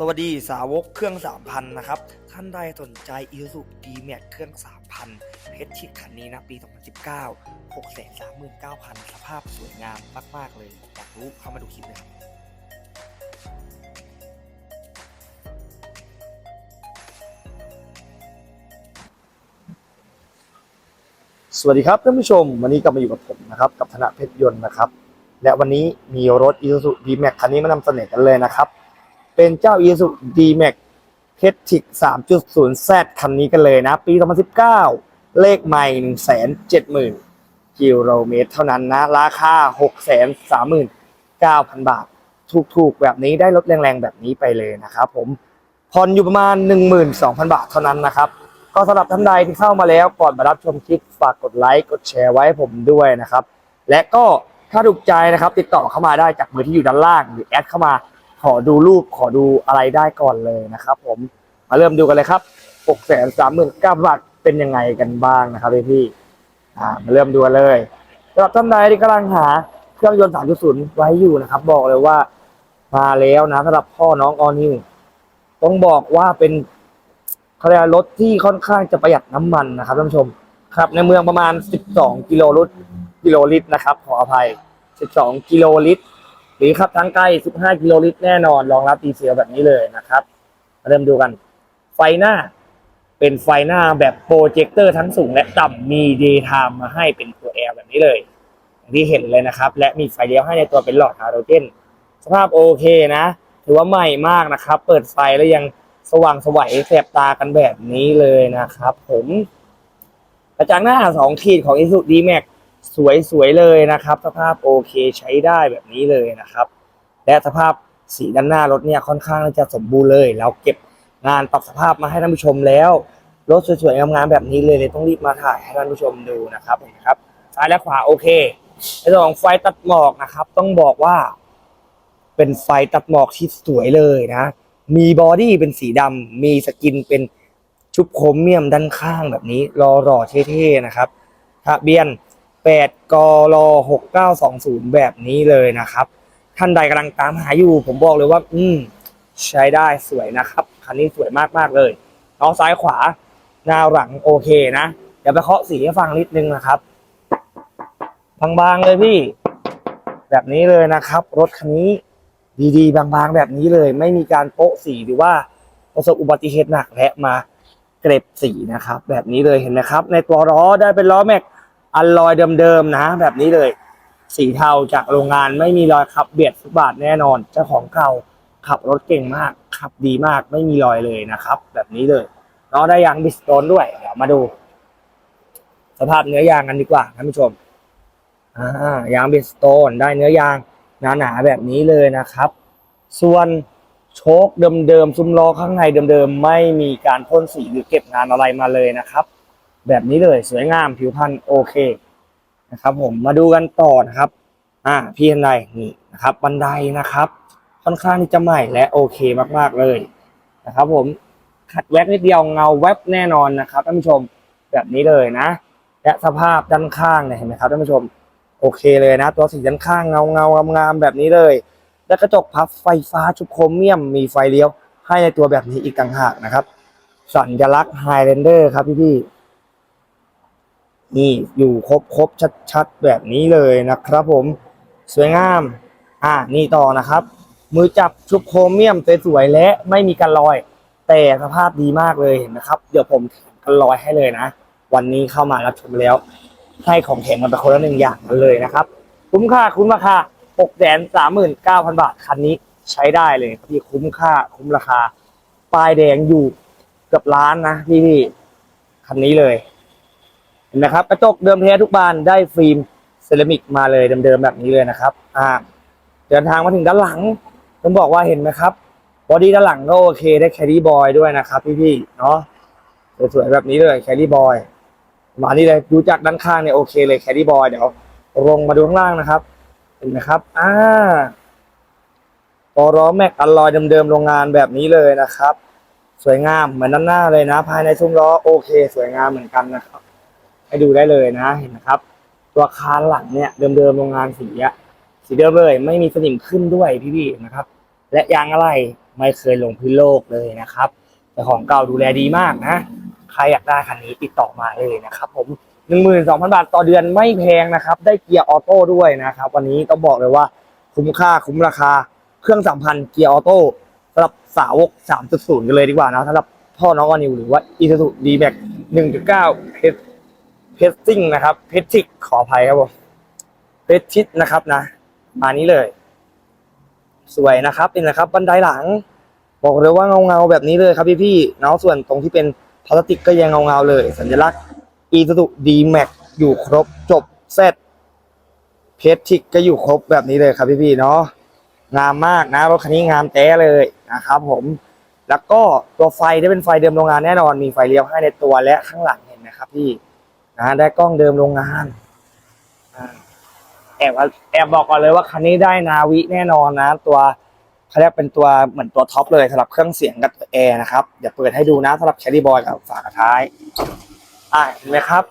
สวัสดีสาวกเครื่อง 3,000 นะครับ ท่านใดสนใจ i s u d m a x เครื่อง 3,000เพชรชิดคันนี้นะปี 2019 639,000 สภาพสวยงามมาก ๆ เลยอยากรู้เข้ามาดูคลิปเลยสวัสดีครับท่านผู้ชม วันนี้กลับมาอยู่กับผมนะครับ กับธนเพชรยนต์นะครับ และวันนี้มีรถ Isuzu D-Max คันนี้มานำเสนอกันเลยนะครับ เป็นเจ้า Isuzu D-Max h e t i c 3.0Z คันนี้กันเลยนะ ปี 2019 เลขใหม่ 170,000 กิโลเมตรเท่านั้นนะ ราคา 639,000 บาท ถูกๆ แบบนี้ได้รถแรงๆ แบบนี้ไปเลยนะครับผมผ่อนอยู่ประมาณ 12,000 บาทเท่านั้นนะครับ ก็สำหรับท่านใดที่เข้ามาแล้วก่อนมารับชมคลิปฝากกดไลค์กดแชร์ไว้ให้ผมด้วยนะครับ และก็ถ้าถูกใจนะครับ ติดต่อเข้ามาได้จากเบอร์ที่อยู่ด้านล่างหรือแอดเข้ามา ขอดูรูปขอดูอะไรได้ก่อนเลยนะครับ ผมมาเริ่มดูกันเลยครับ6 3 9 0 0 0บาทเป็นยังไงกันบ้างนะครับพี่ๆอ่ามาเริ่มดูกันเลยสำหรับท่านใดที่กำลังหาเครื่องยนต์ 3.0 ไว้อยู่นะครับ บอกเลยว่ามาแล้วนะสำหรับพ่อน้องออนิวต้องบอกว่าเป็นเขาเรียกรถที่ค่อนข้างจะประหยัดน้ำมันนะครับท่านผู้ชมครับ ในเมืองประมาณ 12 กิโลลิตรกิโลลิตรนะครับ ขออภัย 12 กิโลลิตร หรือขับทางไกล 15 กิโลลิตรแน่นอน รองรับดีเซลแบบนี้เลยนะครับมาเริ่มดูกัน ไฟหน้า เป็นไฟหน้าแบบโปรเจคเตอร์ทั้งสูงและต่ำมี day time มาให้เป็นตัว L แบบนี้เลยอย่างที่เห็นเลยนะครับ และมีไฟเลี้ยวให้ในตัวเป็นหลอดฮาโลเจนสภาพโอเคนะ ถือว่าใหม่มากนะครับ เปิดไฟแล้วยังสว่างสวัยแสบตากันแบบนี้เลยนะครับ ผมกระจังหน้าสองขีดของ i s u d m a x สวยๆเลยนะครับ สภาพโอเคใช้ได้แบบนี้เลยนะครับ และสภาพสีด้านหน้ารถเนี่ยค่อนข้างจะสมบูรณ์เลยเราเก็บงานปรับสภาพมาให้ท่านผู้ชมแล้วรถสวยๆงามๆแบบนี้เลยเลยต้องรีบมาถ่ายให้ท่านผู้ชมดูนะครับเห็นครับซ้ายและขวาโอเคในส่วนของไฟตัดหมอกนะครับ ต้องบอกว่า เป็นไฟตัดหมอกที่สวยเลยนะ มีบอดี้เป็นสีดำมีสกินเป็นชุบโครเมียมด้านข้างแบบนี้รอรอเท่ๆนะครับทะเบียน 8กล6920 แบบนี้เลยนะครับ ท่านใดกำลังตามหาอยู่ ผมบอกเลยว่า อืม ใช้ได้สวยนะครับ คันนี้สวยมากๆเลยน้องซ้ายขวา หน้าหลังโอเคนะ เดี๋ยวไปเคาะสีให้ฟังนิดนึงนะครับบางๆเลยพี่ แบบนี้เลยนะครับ รถคันนี้ดีๆ บางๆ แบบนี้เลย ไม่มีการโปะสีหรือว่าประสบอุบัติเหตุหนักและมาเกร็บสีนะครับ แบบนี้เลยเห็นไหมครับ ในตัวล้อได้เป็นล้อแม็ก อัลลอยเดิมๆนะ แบบนี้เลย สีเทาจากโรงงานไม่มีรอยขับเบียดฟุตบาทแน่นอน เจ้าของเก่าขับรถเก่งมาก ขับดีมากไม่มีรอยเลยนะครับ แบบนี้เลยล้อได้ยางบิสโตนด้วยเดี๋ยวมาดู สภาพเนื้อยางกันดีกว่าท่านผู้ชมอ่ายางบิสโตนได้เนื้อยางหนาๆแบบนี้เลยนะครับ ส่วนโชคเดิมๆซุ้มล้อข้างในเดิมๆไม่มีการพ่นสีหรือเก็บงานอะไรมาเลยนะครับ แบบนี้เลยสวยงามผิวพรรณโอเคนะครับ ผมมาดูกันต่อนะครับอ่าพี่ทันใดนี่นะครับ บันไดนะครับ ค่อนข้างที่จะใหม่และโอเคมากๆเลยนะครับ ผมขัดแว็กนิดเดียวเงาแวบแน่นอนนะครับท่านผู้ชมแบบนี้เลยนะ และสภาพด้านข้างเนี่ยเห็นไหมครับท่านผู้ชมโอเคเลยนะ ตัวสีด้านข้างเงาเงางามๆแบบนี้เลย และกระจกพับไฟฟ้าชุบโครเมียมมีไฟเลี้ยว ให้ในตัวแบบนี้อีกต่างหากนะครับ สัญลักษณ์ไฮแลนเดอร์ครับพี่ๆ นี่อยู่ครบครบชัดๆ แบบนี้เลยนะครับผมสวยงาม อ่านี่ต่อนะครับ มือจับชุบโครเมียมสวยๆและไม่มีการลอย แต่สภาพดีมากเลยเห็นนะครับ เดี๋ยวผมกันลอยให้เลยนะ วันนี้เข้ามารับชมแล้วให้ของแถมมันไปคนละหนึ่งอย่างกันเลยนะครับ คุ้มค่าคุ้มราคา6 3 9 0 0 0บาทคันนี้ใช้ได้เลยพี่คุ้มค่าคุ้มราคาป้ายแดงอยู่เกือบล้านนะพี่พี่คันนี้เลย นไหมครับกระจกเดิมแท้ทุกบานได้ฟิล์มเซรามิกมาเลยเดิมๆแบบนี้เลยนะครับ อ่าเดินทางมาถึงด้านหลังต้องบอกว่าเห็นไหมครับบอดี้ด้านหลังก็โอเคได้แครี่บอยด้วยนะครับพี่ๆเนาะสวยๆแบบนี้เลยแครี่บอยมานี่เลยดูจากด้านข้างเนี่ยโอเคเลยแคดดี้บอยเดี๋ยวลงมาดูข้างล่างนะครับ เห็นไหมครับอ่าตัวล้อแม็กอลลอยเดิมๆโรงงานแบบนี้เลยนะครับ สวยงามเหมือนด้านหน้าเลยนะ ภายในซุ้มล้อโอเค สวยงามเหมือนกันนะครับ ให้ดูได้เลยนะเห็นไหมครับ ตัวคานหลังเนี่ยเดิมๆโรงงานสีอะสีเดิมเลย ไม่มีสนิมขึ้นด้วยพี่ๆนะครับ และยางอะไรไม่เคยลงพื้นโลกเลยนะครับแต่ของเก่าดูแลดีมากนะ ใครอยากได้คันนี้ติดต่อมาเลยนะครับผมหนึ่งหมื่นสองพันบาทต่อเดือนไม่แพงนะครับ ได้เกียร์ออโต้ด้วยนะครับ วันนี้ต้องบอกเลยว่าคุ้มค่าคุ้มราคาเครื่องสามพันธ์เกียร์ออโต้สำหรับสาวกสามศูนย์กันเลยดีกว่านะสำหรับพ่อน้องอนิวหรือว่าอีซูซูดีแม็กหนึ่งจุด เพชซิ่งนะครับเพชชิกขออภัยครับผมเพชชิดนะครับนะมานี้เลย สวยนะครับเป็นนะครับ บันไดหลัง บอกเลยว่าเงาเงาแบบนี้เลยครับพี่พี่เนาะส่วนตรงที่เป็นพลาสติกก็ยังเงาเงาเลย สัญลักษณ์อีซูซูดีแม็กอยู่ครบจบเซตเพชทิกก็อยู่ครบแบบนี้เลยครับพี่พี่เนาะงามมากนะรถคันนี้งามแต้เลยนะครับผมแล้วก็ตัวไฟได้เป็นไฟเดิมโรงงานแน่นอนมีไฟเลี้ยวให้ในตัวและข้างหลังเห็นไหมครับพี่ นะได้กล้องเดิมโรงงานแอบแอบบอกก่อนเลยว่าคันนี้ได้นาวิแน่นอนนะ ตัวเขาเรียกเป็นตัวเหมือนตัวท็อปเลยสำหรับเครื่องเสียงกับแอร์นะครับเดี๋ยวเปิดให้ดูนะสำหรับแคดดี้บอยกับฝากระท้ายอ่าเห็นไหมครับ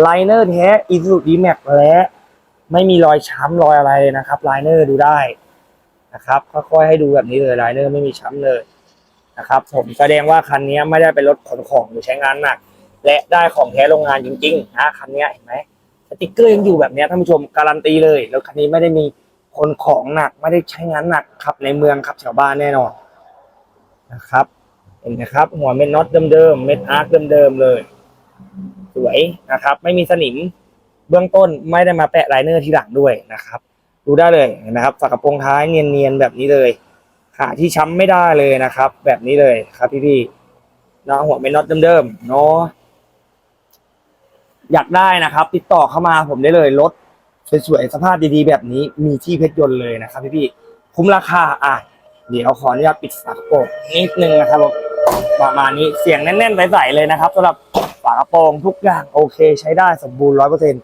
ไลเนอร์แท้อีซูดีแม็กและไม่มีรอยช้ำรอยอะไรเลยนะครับไลเนอร์ดูได้นะครับค่อยๆให้ดูแบบนี้เลยไลเนอร์ไม่มีช้ำเลยนะครับ ผมแสดงว่าคันนี้ไม่ได้เป็นรถขนของหรือใช้งานหนัก และได้ของแท้โรงงานจริงๆนะคันนี้เห็นไหมสติกเกอร์ยังอยู่แบบนี้ท่านผู้ชมการันตีเลยแล้วคันนี้ไม่ได้มีคนของหนักไม่ได้ใช้งานหนักขับในเมืองขับแถวบ้านแน่นอนนะครับเห็นไหมครับ หัวเม็ดน็อตเดิมๆเม็ดอาร์คเดิมๆเลย สวยนะครับ ไม่มีสนิมเบื้องต้นไม่ได้มาแปะไลเนอร์ที่หลังด้วยนะครับ ดูได้เลยเห็นไหมครับฝากระโปรงท้ายเนียนๆแบบนี้เลยหาที่ช้ำไม่ได้เลยนะครับ แบบนี้เลยครับพี่ๆเนาะหัวเป็นน็อตเดิมๆเนาะ อยากได้นะครับ ติดต่อเข้ามาผมได้เลยรถสวยๆสภาพดีๆแบบนี้มีที่เพชรยนต์เลยนะครับพี่ๆคุ้มราคาอะเดี๋ยวขออนุญาตปิดฝากระโปรงนิดนึงนะครับผมประมาณนี้เสียงแน่นๆใสๆเลยนะครับสำหรับฝากระโปรงทุกอย่างโอเค ใช้ได้สมบูรณ์ร้อยเปอร์เซ็น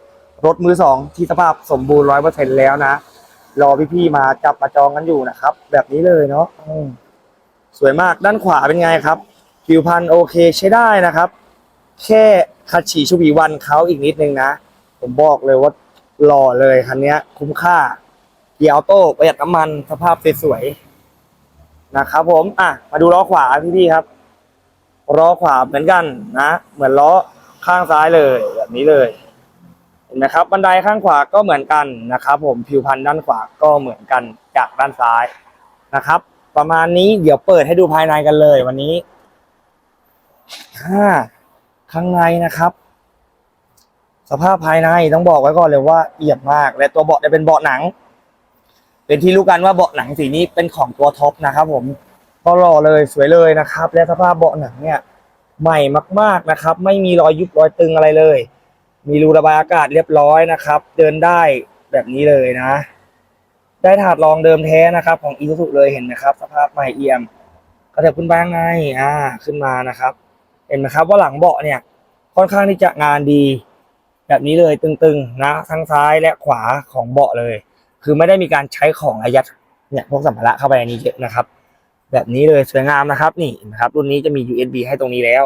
รถมือสองที่สภาพสมบูรณ์ร้อยเปอร์เซ็นแล้วนะรอพี่ๆมาจับมาจองกันอยู่นะครับ แบบนี้เลยเนาะสวยมากด้านขวาเป็นไงครับผิวพันธุ์โอเคใช้ได้นะครับ แค่ คัดฉีชวีวันเขาอีกนิดนึงนะ ผมบอกเลยว่าหล่อเลยคันนี้คุ้มค่าเกียร์ออโต้ประหยัดน้ำมันสภาพสวยๆนะครับผมอะมาดูล้อขวาพี่ๆครับล้อขวาเหมือนกันนะ เหมือนล้อข้างซ้ายเลยแบบนี้เลยเห็นไหมครับ บันไดข้างขวาก็เหมือนกันนะครับ ผมผิวพันธุ์ด้านขวาก็เหมือนกันจากด้านซ้ายนะครับ ประมาณนี้เดี๋ยวเปิดให้ดูภายในกันเลย วันนี้อ่า ข้างในนะครับ สภาพภายในต้องบอกไว้ก่อนเลยว่าเอียมมาก และตัวเบาะเนี่ยเป็นเบาะหนัง เป็นที่รู้กันว่าเบาะหนังสีนี้เป็นของตัวท็อปนะครับ ผมก็หล่อเลยสวยเลยนะครับ และสภาพเบาะหนังเนี่ย ใหม่มากๆนะครับ ไม่มีรอยยุบรอยตึงอะไรเลย มีรูระบายอากาศเรียบร้อยนะครับ เดินได้แบบนี้เลยนะ ได้ถาดรองเดิมแท้นะครับ ของอีซูซุเลยเห็นไหมครับ สภาพใหม่เอี่ยมกระเถิบขึ้นบ้างไงอ่า ขึ้นมานะครับ เห็นไหมครับว่าหลังเบาะเนี่ยค่อนข้างที่จะงานดี แบบนี้เลยตึงๆนะทั้งซ้ายและขวาของเบาะเลย คือไม่ได้มีการใช้ของอายัดเนี่ยพวกสัมภาระเข้าไปในนี้เยอะนะครับ แบบนี้เลยสวยงามนะครับนี่นะครับ รุ่นนี้จะมี USB ให้ตรงนี้แล้ว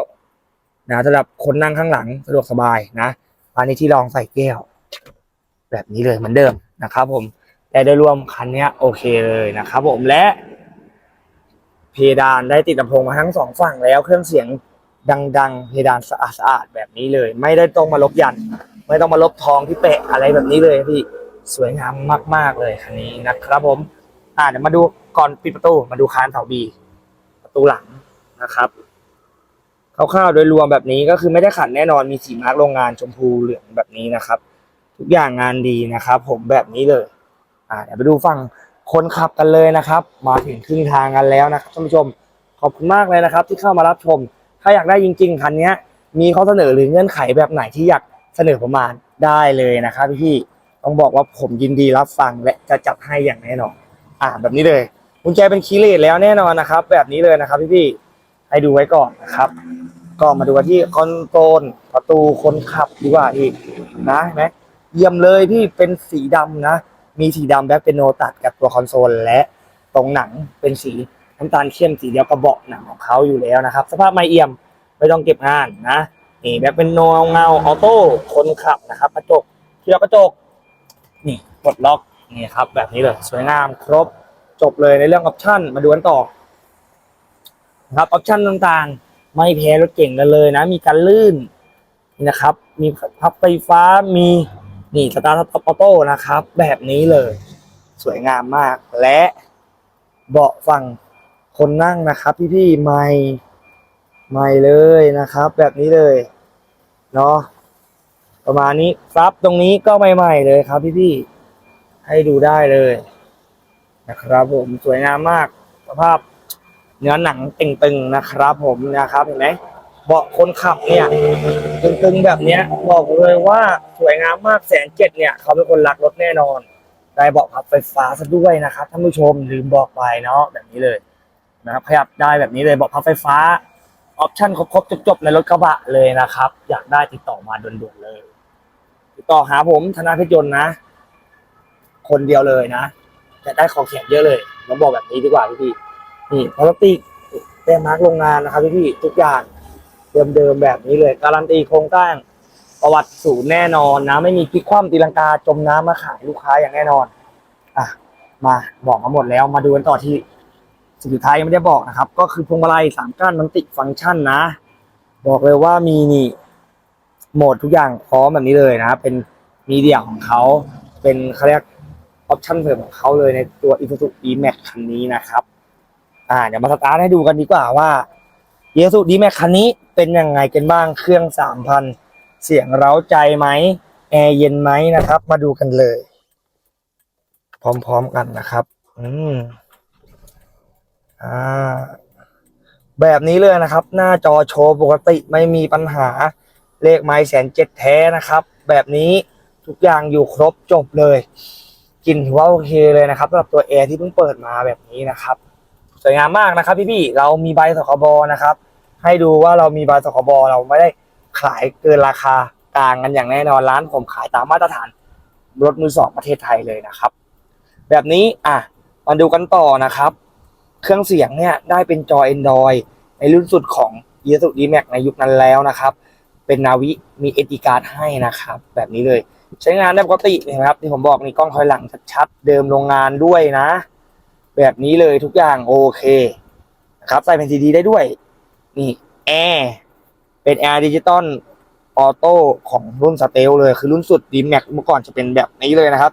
นะสำหรับคนนั่งข้างหลังสะดวกสบายนะอันนี้ที่รองใส่แก้ว แบบนี้เลยเหมือนเดิมนะครับ ผมแต่โดยรวมคันนี้โอเคเลยนะครับ ผมและ เพดานได้ติดลำโพงมาทั้งสองฝั่งแล้วเครื่องเสียง ดังๆเพดานสะอาดๆแบบนี้เลย ไม่ได้ต้องมาลบยัน ไม่ต้องมาลบทองที่เปะอะไรแบบนี้เลยพี่สวยงามมากๆเลยคันนี้นะครับผม อ่าเดี๋ยวมาดูก่อนปิดประตูมาดูคานเสาบี ประตูหลังนะครับคร่าวๆโดยรวมแบบนี้ก็คือไม่ได้ขัดแน่นอนมีสีมาร์กโรงงานชมพูเหลืองแบบนี้นะครับ ทุกอย่างงานดีนะครับ ผมแบบนี้เลย อ่าเดี๋ยวไปดูฝั่งคนขับกันเลยนะครับ มาถึงครึ่งทางกันแล้วนะครับท่านผู้ชมขอบคุณมากเลยนะครับ ที่เข้ามารับชม ถ้าอยากได้จริง ๆ คันนี้มีข้อเสนอหรือเงื่อนไขแบบไหนที่อยากเสนอประมาณได้เลยนะครับพี่ต้องบอกว่าผมยินดีรับฟังและจะจัดให้อย่างแน่นอนอ่าแบบนี้เลยกุญแจเป็นคีย์เลสแล้วแน่นอนนะครับ แบบนี้เลยนะครับพี่ๆให้ดูไว้ก่อนนะครับ ก็มาดูกันที่คอนโซลประตูคนขับดีกว่าอีกนะเห็นไหมเยี่ยมเลยพี่เป็นสีดำนะ มีสีดำแบ็คเป็นโนตัดกับตัวคอนโซลและตรงหนังเป็นสี น้ำตาลเข้มสีเดียวกับเบาะหนังของเขาอยู่แล้วนะครับ สภาพไม่เอี่ยมไม่ต้องเก็บงานนะนี่แบ็คเป็นโนเงาออโต้คนขับนะครับกระจกที่เรากระจกนี่กดล็อกนี่ครับ แบบนี้เลยสวยงามครบจบเลยในเรื่องออปชั่นมาดูกันต่อนะครับออปชั่นต่างๆ ไม่แพ้รถเก่งกันเลยนะ มีการลื่นนี่นะครับ มีพับไฟฟ้ามีนี่สตาร์ทออโต้นะครับ แบบนี้เลย สวยงามมากและเบาะฝั่ง คนนั่งนะครับ พี่ๆไม่ไม่เลยนะครับ แบบนี้เลยเนาะประมาณนี้ซับตรงนี้ก็ใหม่ๆเลยครับ พี่ๆให้ดูได้เลยนะครับ ผมสวยงามมากสภาพเนื้อหนังตึงๆนะครับ ผมนะครับเห็นไหมเบาะคนขับเนี่ยตึงๆแบบเนี้ย บอกเลยว่าสวยงามมากแสนเจ็ดเนี่ย เขาเป็นคนรักรถแน่นอน ได้เบาะพับไฟฟ้าซะด้วยนะครับท่านผู้ชมลืมบอกไปเนาะแบบนี้เลย นะครับขยับได้แบบนี้เลยเบาะพับไฟฟ้าออปชั่นครบๆจบๆในรถกระบะเลยนะครับ อยากได้ติดต่อมาด่วนๆเลย ติดต่อหาผมธนาพชรยนนะ คนเดียวเลยนะจะได้ของแถมเยอะเลยผมบอกแบบนี้ดีกว่าพี่ๆนี่พลาสติกแต้มมาร์กโรงงานนะครับพี่พี่ๆทุกอย่างเดิมๆแบบนี้เลย การันตีโครงสร้างประวัติศูนย์แน่นอนนะไม่มีพลิกคว่ำตีลังกาจมน้ำมาขายลูกค้าอย่างแน่นอน อะ มาบอกมาหมดแล้วมาดูกันต่อที่ สิ่งสุดท้ายยังไม่ได้บอกนะครับ ก็คือพวงมาลัยสามก้านมันติฟังก์ชันนะ บอกเลยว่ามีนี่โหมดทุกอย่างพร้อมแบบนี้เลยนะเป็นมีเดียของเขาเป็นเขาเรียกออปชั่นเสริมของเขาเลยในตัว Isuzu D-Max คันนี้นะครับ อ่าเดี๋ยวมาสตาร์ทให้ดูกันดีกว่าว่าเยสุดีแม็กคันนี้เป็นยังไงกันบ้างเครื่องสามพันเสียงเร้าใจไหมแอร์เย็นไหมนะครับ มาดูกันเลย พร้อมๆกันนะครับ อืม อ่าแบบนี้เลยนะครับ หน้าจอโชว์ปกติไม่มีปัญหาเลขไม้แสนเจ็ดแท้นะครับ แบบนี้ทุกอย่างอยู่ครบจบเลยกลิ่นถือว่าโอเคเลยนะครับสำหรับตัวแอร์ที่เพิ่งเปิดมาแบบนี้นะครับสวยงามมากนะครับพี่ๆเรามีใบสคบนะครับ ให้ดูว่าเรามีใบสคบเราไม่ได้ขายเกินราคากลางกันอย่างแน่นอนร้านผมขายตามมาตรฐานรถมือสองประเทศไทยเลยนะครับ แบบนี้อะมาดูกันต่อนะครับ เครื่องเสียงเนี่ยได้เป็นจอ Android ในรุ่นสุดของ y a s u d m a x ในยุคนั้นแล้วนะครับ เป็นนาวิมีเอติการ์ดให้นะครับ แบบนี้เลย ใช้งานได้ปกติเห็นไหมครับที่ผมบอกนี่กล้องถอยหลังชัดๆเดิมโรงงานด้วยนะ แบบนี้เลยทุกอย่างโอเคนะครับใส่เป็นซีดีได้ด้วย นี่แอร์เป็นแอร์ดิจิตอลออโต้ของรุ่นสเตลเลยคือรุ่นสุด d m a x เมื่อก่อนจะเป็นแบบนี้เลยนะครับ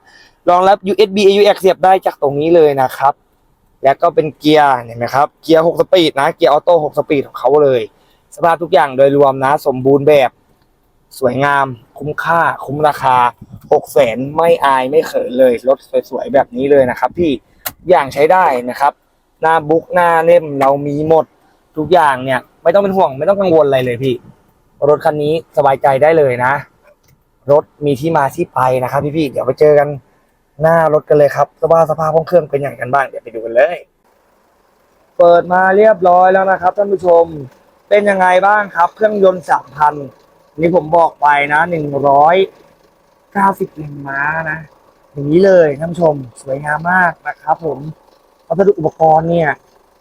รองรับ USB AUX เสียบได้จากตรงนี้เลยนะครับ แล้วก็เป็นเกียร์เห็นไหมครับเกียร์6สปีดนะเกียร์ออโต้6สปีดของเขาเลย สภาพทุกอย่างโดยรวมนะ สมบูรณ์แบบสวยงาม คุ้มค่า คุ้มราคา6แสนไม่อายไม่เขินเลยรถสวยๆแบบนี้เลยนะครับ พี่อย่างใช้ได้นะครับหน้าบุ๊กหน้าเล่มเรามีหมดทุกอย่างเนี่ย ไม่ต้องเป็นห่วงไม่ต้องกังวลอะไรเลยพี่ รถคันนี้สบายใจได้เลยนะ รถมีที่มาที่ไปนะครับ พี่ๆเดี๋ยวไปเจอกัน หน้ารถกันเลยครับสภาพสภาพห้องเครื่องเป็นอย่างกันบ้างเดี๋ยวไปดูกันเลย เปิดมาเรียบร้อยแล้วนะครับ ท่านผู้ชมเป็นยังไงบ้างครับ เครื่องยนต์สามพันนี่ผมบอกไปนะหนึ่งร้อยเก้าสิบแรงม้านะอย่างนี้เลยท่านผู้ชมสวยงามมากนะครับ ผมวัสดุอุปกรณ์เนี่ย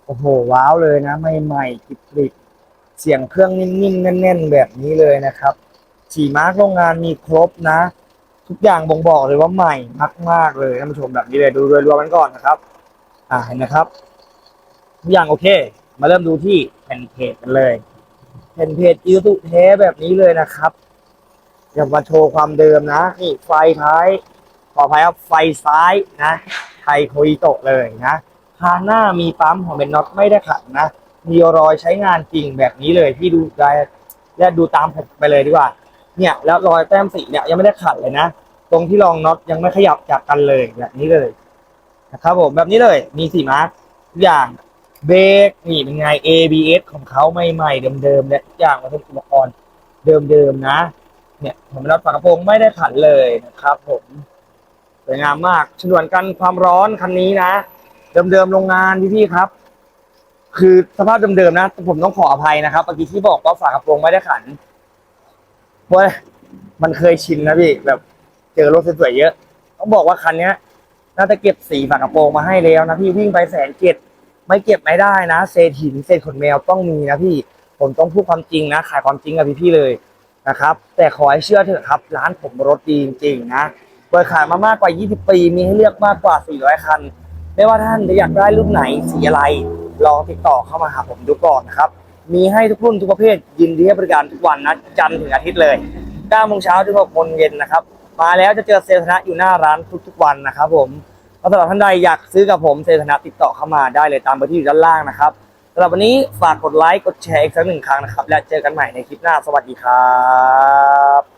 โอ้โหว้าวเลยนะใหม่ๆกริบๆเสียงเครื่องนิ่มๆแน่น ๆ แบบนี้เลยนะครับ ฉีมาร์กโรงงานมีครบนะ ทุกอย่างบ่งบอกเลยว่าใหม่มากๆเลยท่านผู้ชมแบบนี้เลยดูโดยรวมกันก่อนนะครับ อ่าเห็นนะครับ ทุกอย่างโอเค มาเริ่มดูที่แผ่นเพจกันเลยแผ่นเพจอิวตุเทแบบนี้เลยนะครับอยามาโชว์ความเดิมนะนี่ไฟท้ายขออภัยครับไฟซ้ายนะไทยโคอิโตะเลยนะคานหน้ามีปั๊มของเป็นน็อตไม่ได้ขัดนะมีรอยใช้งานจริงแบบนี้เลยที่ดูได้และดูตามผมไปเลยดีกว่า เนี่ยแล้วรอยแต้มสีเนี่ยยังไม่ได้ขัดเลยนะ ตรงที่รองน็อตยังไม่ขยับจากกันเลยแบบนี้เลยนะครับผมแบบนี้เลยมีสีมาร์กทุกอย่างเบรกนี่เป็นไง ABS ของเขาใหม่ๆเดิมๆและทุกอย่างมันเป็นอุปกรณ์เดิมๆนะ เนี่ยผมน็อตฝากระโปรงไม่ได้ขันเลยนะครับ ผมสวยงามมากชนวนกันความร้อนคันนี้นะเดิมๆโรงงานพี่ๆครับ คือสภาพเดิมๆนะ ผมต้องขออภัยนะครับเมื่อกี้ที่บอกว่าฝากระโปรงไม่ได้ขัน พราะมันเคยชินนะพี่ แบบเจอรถสวยๆเยอะ ต้องบอกว่าคันเนี้ย น่าจะเก็บสีฝากระโปรงมาให้แล้วนะพี่วิ่งไปแสนเจ็ดไม่เก็บไม่ได้นะ เศษหินเศษขนแมวต้องมีนะพี่ ผมต้องพูดความจริงนะ ขายความจริงกับพี่ๆเลยนะครับ แต่ขอให้เชื่อเถอะครับ ร้านผมรถดีจริงๆนะเปิดขายมามากกว่า 20 ปี มีให้เลือกมากกว่า 400 คัน ไม่ว่าท่านจะอยากได้รุ่นไหนสีอะไร ลองติดต่อเข้ามาหาผมดูก่อนนะครับ มีให้ทุกรุ่นทุกประเภทยินดีให้บริการทุกวันนะจันทร์ถึงอาทิตย์เลย9โมงเช้าถึง6โมงเย็นนะครับ มาแล้วจะเจอเซลธนะอยู่หน้าร้านทุกๆวันนะครับผมสำหรับท่านใดอยากซื้อกับผมเซลธนะติดต่อเข้ามาได้เลยตามเบอร์ที่อยู่ด้านล่างนะครับสำหรับวันนี้ฝากกดไลค์กดแชร์อีกสักหนึ่งครั้งนะครับ และเจอกันใหม่ในคลิปหน้าสวัสดีครับ